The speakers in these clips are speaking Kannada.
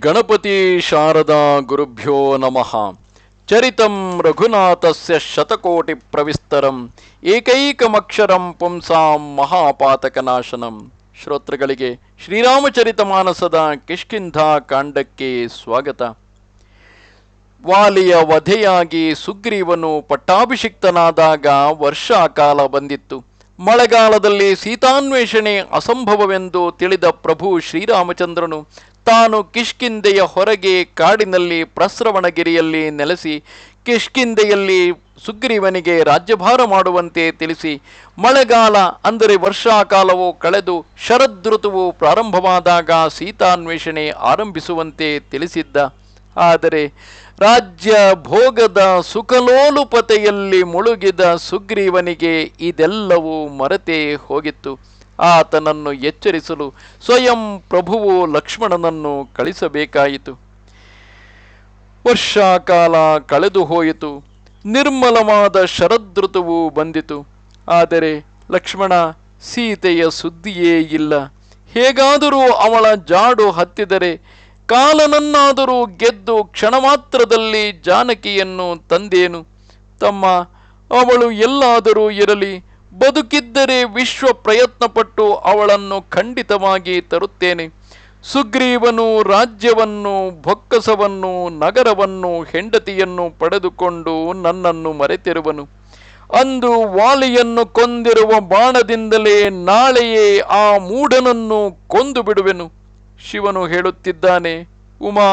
ಗಣಪತಿ ಶಾರದಾ ಗುರುಭ್ಯೋ ನಮಃ. ಚರಿತಂ ರಘುನಾಥಸ್ಯ ಶತಕೋಟಿ ಪ್ರವಿಸ್ತರಂ. ಏಕೈಕಮಕ್ಷರಂ ಪುಂಸಾಂ ಮಹಾಪಾತಕನಾಶನಂ. ಶ್ರೋತೃಗಳಿಗೆ ಶ್ರೀರಾಮಚರಿತ ಮಾನಸದ ಕಿಷ್ಕಿಂಧ ಕಾಂಡಕ್ಕೆ ಸ್ವಾಗತ. ವಾಲಿಯ ವಧೆಯಾಗಿ ಸುಗ್ರೀವನು ಪಟ್ಟಾಭಿಷಿಕ್ತನಾದಾಗ ವರ್ಷಾಕಾಲ ಬಂದಿತ್ತು. ಮಳೆಗಾಲದಲ್ಲಿ ಸೀತಾನ್ವೇಷಣೆ ಅಸಂಭವವೆಂದು ತಿಳಿದ ಪ್ರಭು ಶ್ರೀರಾಮಚಂದ್ರನು ತಾನು ಕಿಷ್ಕಿಂದೆಯ ಹೊರಗೆ ಕಾಡಿನಲ್ಲಿ ಪ್ರಸ್ರವಣಗಿರಿಯಲ್ಲಿ ನೆಲೆಸಿ ಕಿಷ್ಕಿಂದೆಯಲ್ಲಿ ಸುಗ್ರೀವನಿಗೆ ರಾಜ್ಯಭಾರ ಮಾಡುವಂತೆ ತಿಳಿಸಿ, ಮಳೆಗಾಲ ಅಂದರೆ ವರ್ಷಾಕಾಲವು ಕಳೆದು ಶರದೃತುವು ಪ್ರಾರಂಭವಾದಾಗ ಸೀತಾನ್ವೇಷಣೆ ಆರಂಭಿಸುವಂತೆ ತಿಳಿಸಿದ್ದ. ಆದರೆ ರಾಜ್ಯ ಭೋಗದ ಸುಖಲೋಲುಪತೆಯಲ್ಲಿ ಮುಳುಗಿದ ಸುಗ್ರೀವನಿಗೆ ಇದೆಲ್ಲವೂ ಮರೆತೇ ಹೋಗಿತ್ತು. ಆತನನ್ನು ಎಚ್ಚರಿಸಲು ಸ್ವಯಂ ಪ್ರಭುವು ಲಕ್ಷ್ಮಣನನ್ನು ಕಳಿಸಬೇಕಾಯಿತು. ವರ್ಷಾಕಾಲ ಕಳೆದು ಹೋಯಿತು. ನಿರ್ಮಲವಾದ ಶರದೃತುವು ಬಂದಿತು. ಆದರೆ ಲಕ್ಷ್ಮಣ ಸೀತೆಯ ಸುದ್ದಿಯೇ ಇಲ್ಲ. ಹೇಗಾದರೂ ಅವಳ ಜಾಡು ಹತ್ತಿದರೆ ಕಾಲನನ್ನಾದರೂ ಗೆದ್ದು ಕ್ಷಣ ಮಾತ್ರದಲ್ಲಿ ಜಾನಕಿಯನ್ನು ತಂದೇನು. ತಮ್ಮ ಅವಳು ಎಲ್ಲಾದರೂ ಇರಲಿ ಬದುಕಿದ್ದರೆ ವಿಶ್ವ ಪ್ರಯತ್ನಪಟ್ಟು ಅವಳನ್ನು ಖಂಡಿತವಾಗಿ ತರುತ್ತೇನೆ. ಸುಗ್ರೀವನು ರಾಜ್ಯವನ್ನು ಬೊಕ್ಕಸವನ್ನು ನಗರವನ್ನು, ಹೆಂಡತಿಯನ್ನು ಪಡೆದುಕೊಂಡು ನನ್ನನ್ನು ಮರೆತಿರುವನು. ಅಂದು ವಾಲಿಯನ್ನು ಕೊಂದಿರುವ ಬಾಣದಿಂದಲೇ ನಾಳೆಯೇ ಆ ಮೂಢನನ್ನು ಕೊಂದು ಬಿಡುವೆನು ಶಿವನು ಹೇಳುತ್ತಿದ್ದಾನೆ, ಉಮಾ,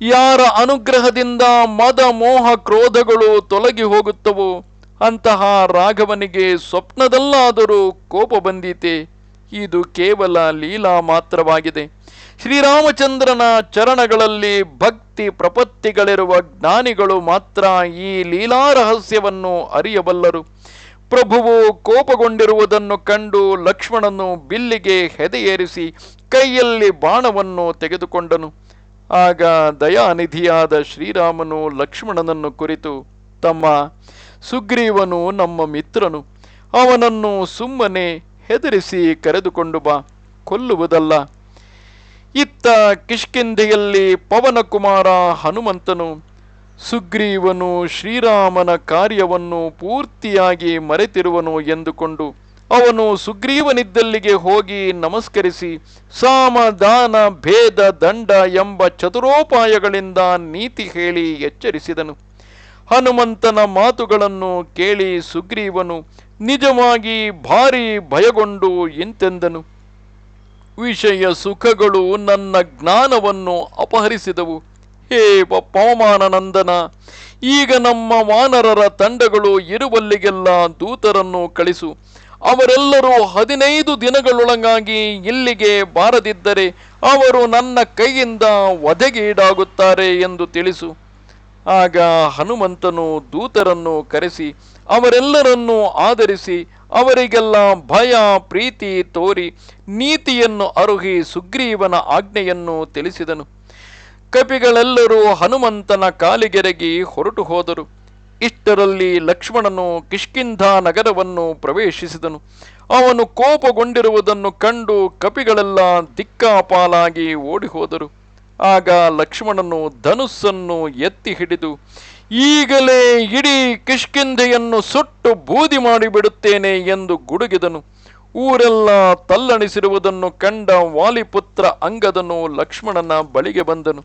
ಯಾರ ಅನುಗ್ರಹದಿಂದ ಮದ ಮೋಹ ಕ್ರೋಧಗಳು ತೊಲಗಿ ಹೋಗುತ್ತವೋ? ಅಂತಹ ರಾಘವನಿಗೆ ಸ್ವಪ್ನದಲ್ಲಾದರೂ ಕೋಪ ಬಂದೀತೆ. ಇದು ಕೇವಲ ಲೀಲಾ ಮಾತ್ರವಾಗಿದೆ. ಶ್ರೀರಾಮಚಂದ್ರನ ಚರಣಗಳಲ್ಲಿ ಭಕ್ತಿ ಪ್ರಪತ್ತಿಗಳಿರುವ ಜ್ಞಾನಿಗಳು ಮಾತ್ರ ಈ ಲೀಲಾ ರಹಸ್ಯವನ್ನು ಅರಿಯಬಲ್ಲರು. ಪ್ರಭುವು ಕೋಪಗೊಂಡಿರುವುದನ್ನು ಕಂಡು ಲಕ್ಷ್ಮಣನು ಬಿಲ್ಲಿಗೆ ಹೆದೆಯೇರಿಸಿ ಕೈಯಲ್ಲಿ ಬಾಣವನ್ನು ತೆಗೆದುಕೊಂಡನು. ಆಗ ದಯಾನಿಧಿಯಾದ ಶ್ರೀರಾಮನು ಲಕ್ಷ್ಮಣನನ್ನು ಕುರಿತು, ತಮ್ಮ ಸುಗ್ರೀವನು ನಮ್ಮ ಮಿತ್ರನು. ಅವನನ್ನು ಸುಮ್ಮನೆ ಹೆದರಿಸಿ ಕರೆದುಕೊಂಡು ಬಾ, ಕೊಲ್ಲುವುದಲ್ಲ. ಇತ್ತ ಕಿಷ್ಕಿಂಧೆಯಲ್ಲಿ ಪವನಕುಮಾರ ಹನುಮಂತನು, ಸುಗ್ರೀವನು ಶ್ರೀರಾಮನ ಕಾರ್ಯವನ್ನು ಪೂರ್ತಿಯಾಗಿ ಮರೆತಿರುವನು ಎಂದುಕೊಂಡು, ಅವನು ಸುಗ್ರೀವನಿದ್ದಲ್ಲಿಗೆ ಹೋಗಿ ನಮಸ್ಕರಿಸಿ ಸಾಮ ದಾನ ಭೇದ ದಂಡ ಎಂಬ ಚತುರೋಪಾಯಗಳಿಂದ ನೀತಿ ಹೇಳಿ ಎಚ್ಚರಿಸಿದನು. ಹನುಮಂತನ ಮಾತುಗಳನ್ನು ಕೇಳಿ ಸುಗ್ರೀವನು ನಿಜವಾಗಿ ಭಾರಿ ಭಯಗೊಂಡು ಎಂತೆಂದನು. ವಿಷಯ ಸುಖಗಳು ನನ್ನ ಜ್ಞಾನವನ್ನು ಅಪಹರಿಸಿದವು. ಹೇ ಪವಮಾನನಂದನ, ಈಗ ನಮ್ಮ ವಾನರರ ತಂಡಗಳು ಇರುವಲ್ಲಿಗೆಲ್ಲ ದೂತರನ್ನು ಕಳಿಸು. ಅವರೆಲ್ಲರೂ ಹದಿನೈದು ದಿನಗಳೊಳಗಾಗಿ ಇಲ್ಲಿಗೆ ಬಾರದಿದ್ದರೆ ಅವರು ನನ್ನ ಕೈಯಿಂದ ವಧೆಗೀಡಾಗುತ್ತಾರೆ ಎಂದು ತಿಳಿಸು. ಆಗ ಹನುಮಂತನು ದೂತರನ್ನು ಕರೆಸಿ, ಅವರೆಲ್ಲರನ್ನೂ ಆಧರಿಸಿ, ಅವರಿಗೆಲ್ಲ ಭಯ, ಪ್ರೀತಿ ತೋರಿ ನೀತಿಯನ್ನು ಅರುಹಿ ಸುಗ್ರೀವನ ಆಜ್ಞೆಯನ್ನು ತಿಳಿಸಿದನು. ಕಪಿಗಳೆಲ್ಲರೂ ಹನುಮಂತನ ಕಾಲಿಗೆರಗಿ ಹೊರಟು ಹೋದರು. ಇಷ್ಟರಲ್ಲಿ ಲಕ್ಷ್ಮಣನು ಕಿಷ್ಕಿಂಧ ನಗರವನ್ನು ಪ್ರವೇಶಿಸಿದನು. ಅವನು ಕೋಪಗೊಂಡಿರುವುದನ್ನು ಕಂಡು ಕಪಿಗಳೆಲ್ಲ ದಿಕ್ಕಾಪಾಲಾಗಿ ಓಡಿಹೋದರು. ಆಗ ಲಕ್ಷ್ಮಣನು ಧನುಸ್ಸನ್ನು ಎತ್ತಿ ಹಿಡಿದು, ಈಗಲೇ ಇಡೀ ಕಿಷ್ಕಿಂಧೆಯನ್ನು ಸುಟ್ಟು ಬೂದಿ ಮಾಡಿಬಿಡುತ್ತೇನೆ ಎಂದು ಗುಡುಗಿದನು. ಊರೆಲ್ಲ ತಲ್ಲಣಿಸಿರುವುದನ್ನು ಕಂಡ ವಾಲಿಪುತ್ರ ಅಂಗದನು ಲಕ್ಷ್ಮಣನ ಬಳಿಗೆ ಬಂದನು.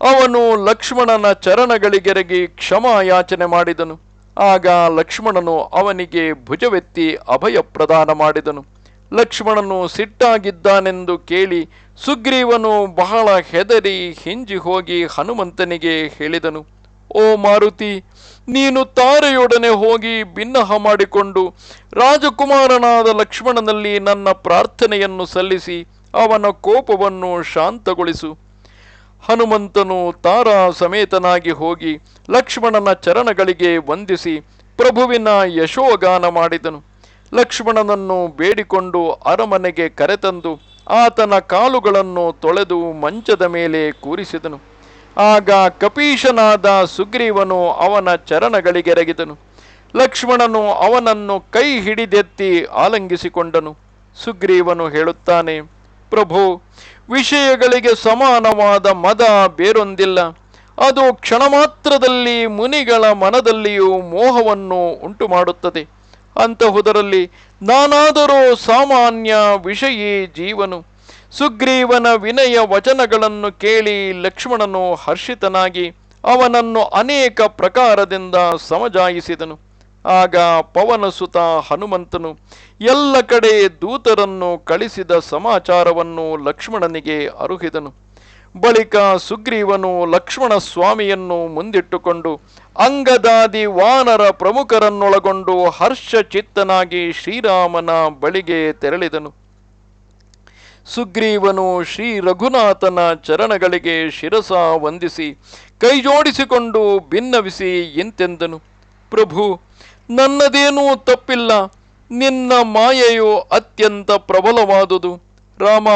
ಅವನು ಲಕ್ಷ್ಮಣನ ಚರಣಗಳಿಗೆರಗಿ ಕ್ಷಮಾಯಾಚನೆ ಮಾಡಿದನು. ಆಗ ಲಕ್ಷ್ಮಣನು ಅವನಿಗೆ ಭುಜವೆತ್ತಿ ಅಭಯ ಪ್ರದಾನ ಮಾಡಿದನು. ಲಕ್ಷ್ಮಣನು ಸಿಟ್ಟಾಗಿದ್ದಾನೆಂದು ಕೇಳಿ ಸುಗ್ರೀವನು ಬಹಳ ಹೆದರಿ ಹಿಂಜಿ ಹೋಗಿ ಹನುಮಂತನಿಗೆ ಹೇಳಿದನು, ಓ ಮಾರುತಿ, ನೀನು ತಾರೆಯೊಡನೆ ಹೋಗಿ ಭಿನ್ನಹ ಮಾಡಿಕೊಂಡು ರಾಜಕುಮಾರನಾದ ಲಕ್ಷ್ಮಣನಲ್ಲಿ ನನ್ನ ಪ್ರಾರ್ಥನೆಯನ್ನು ಸಲ್ಲಿಸಿ ಅವನ ಕೋಪವನ್ನು ಶಾಂತಗೊಳಿಸು. ಹನುಮಂತನು ತಾರಾ ಸಮೇತನಾಗಿ ಹೋಗಿ ಲಕ್ಷ್ಮಣನ ಚರಣಗಳಿಗೆ ವಂದಿಸಿ ಪ್ರಭುವಿನ ಯಶೋಗಾನ ಮಾಡಿದನು. ಲಕ್ಷ್ಮಣನನ್ನು ಬೇಡಿಕೊಂಡು ಅರಮನೆಗೆ ಕರೆತಂದು ಆತನ ಕಾಲುಗಳನ್ನು ತೊಳೆದು ಮಂಚದ ಮೇಲೆ ಕೂರಿಸಿದನು. ಆಗ ಕಪೀಶನಾದ ಸುಗ್ರೀವನು ಅವನ ಚರಣಗಳಿಗೆರಗಿದನು. ಲಕ್ಷ್ಮಣನು ಅವನನ್ನು ಕೈ ಹಿಡಿದೆತ್ತಿ ಆಲಂಗಿಸಿಕೊಂಡನು. ಸುಗ್ರೀವನು ಹೇಳುತ್ತಾನೆ, ಪ್ರಭು, ವಿಷಯಗಳಿಗೆ ಸಮಾನವಾದ ಮದ ಬೇರೊಂದಿಲ್ಲ. ಅದು ಕ್ಷಣ ಮಾತ್ರದಲ್ಲಿ ಮುನಿಗಳ ಮನದಲ್ಲಿಯೂ ಮೋಹವನ್ನು ಉಂಟು ಮಾಡುತ್ತದೆ ಅಂತಹುದರಲ್ಲಿ ನಾನಾದರೂ ಸಾಮಾನ್ಯ ವಿಷಯೇ ಜೀವನು. ಸುಗ್ರೀವನ ವಿನಯ ವಚನಗಳನ್ನು ಕೇಳಿ ಲಕ್ಷ್ಮಣನು ಹರ್ಷಿತನಾಗಿ ಅವನನ್ನು ಅನೇಕ ಪ್ರಕಾರದಿಂದ ಸಮಜಾಯಿಸಿದನು. ಆಗ ಪವನಸುತ ಹನುಮಂತನು ಎಲ್ಲ ಕಡೆ ದೂತರನ್ನು ಕಳಿಸಿದ ಸಮಾಚಾರವನ್ನು ಲಕ್ಷ್ಮಣನಿಗೆ ಅರುಹಿದನು. ಬಳಿಕ ಸುಗ್ರೀವನು ಲಕ್ಷ್ಮಣ ಸ್ವಾಮಿಯನ್ನು ಮುಂದಿಟ್ಟುಕೊಂಡು ಅಂಗದಾದಿ ವಾನರ ಪ್ರಮುಖರನ್ನೊಳಗೊಂಡು ಹರ್ಷಚಿತ್ತನಾಗಿ ಶ್ರೀರಾಮನ ಬಳಿಗೆ ತೆರಳಿದನು. ಸುಗ್ರೀವನು ಶ್ರೀ ರಘುನಾಥನ ಚರಣಗಳಿಗೆ ಶಿರಸ ವಂದಿಸಿ ಕೈಜೋಡಿಸಿಕೊಂಡು ಭಿನ್ನವಿಸಿ ಎಂತೆಂದನು ಪ್ರಭು, ನನ್ನದೇನೂ ತಪ್ಪಿಲ್ಲ. ನಿನ್ನ ಮಾಯೆಯು ಅತ್ಯಂತ ಪ್ರಬಲವಾದುದು. ರಾಮ,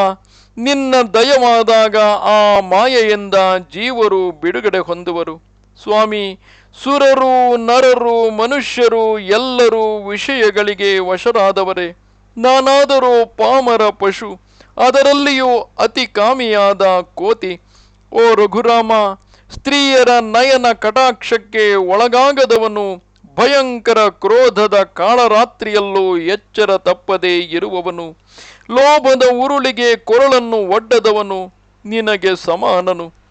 ನಿನ್ನ ದಯವಾದಾಗ ಆ ಮಾಯೆಯಿಂದ ಜೀವರು ಬಿಡುಗಡೆ ಹೊಂದುವರು. ಸ್ವಾಮಿ ಸುರರು, ನರರು, ಮನುಷ್ಯರು ಎಲ್ಲರೂ ವಿಷಯಗಳಿಗೆ ವಶರಾದವರೇ. ನಾನಾದರೂ ಪಾಮರ ಪಶು, ಅದರಲ್ಲಿಯೂ ಅತಿ ಕಾಮಿಯಾದ ಕೋತಿ. ಓ ರಘುರಾಮ, ಸ್ತ್ರೀಯರ ನಯನ ಕಟಾಕ್ಷಕ್ಕೆ ಒಳಗಾಗದವನು ಭಯಂಕರ ಕ್ರೋಧದ ಕಾಳರಾತ್ರಿಯಲ್ಲೂ ಎಚ್ಚರ ತಪ್ಪದೇ ಇರುವವನು. ಲೋಭದ ಉರುಳಿಗೆ ಕೊರಳನ್ನು ಒಡ್ಡದವನು ನಿನಗೆ ಸಮಾನನು.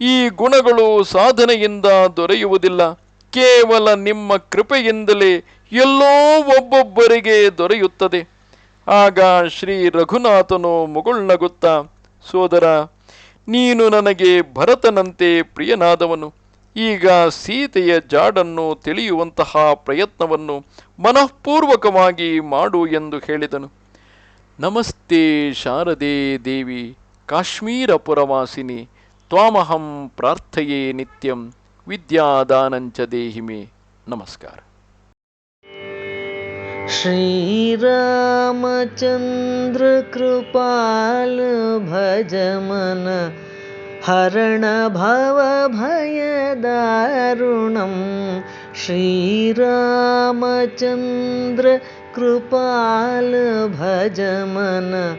ಈ ಗುಣಗಳು ಸಾಧನೆಯಿಂದ ದೊರೆಯುವುದಿಲ್ಲ. ಕೇವಲ ನಿಮ್ಮ ಕೃಪೆಯಿಂದಲೇ ಎಲ್ಲೋ ಒಬ್ಬೊಬ್ಬರಿಗೆ ದೊರೆಯುತ್ತದೆ. ಆಗ ಶ್ರೀ ರಘುನಾಥನು ಮುಗುಳ್ನಗುತ್ತಾ, ಸೋದರ, ನೀನು ನನಗೆ ಭರತನಂತೆ ಪ್ರಿಯನಾದವನು. ಈಗ ಸೀತೆಯ ಜಾಡನ್ನು ತಿಳಿಯುವಂತಹ ಪ್ರಯತ್ನವನ್ನು ಮನಃಪೂರ್ವಕವಾಗಿ ಮಾಡು ಎಂದು ಹೇಳಿದನು. ನಮಸ್ತೆ ಶಾರದೆ ದೇವಿ, ಕಾಶ್ಮೀರ ಪುರವಾಸಿನಿ. त्वामहं प्रार्थये नित्यं विद्यादानञ्च देहि मे। नमस्कार। श्रीरामचन्द्रकृपाल भजमन हरणभवभयदारुणं श्रीरामचन्द्रकृपाल भजमन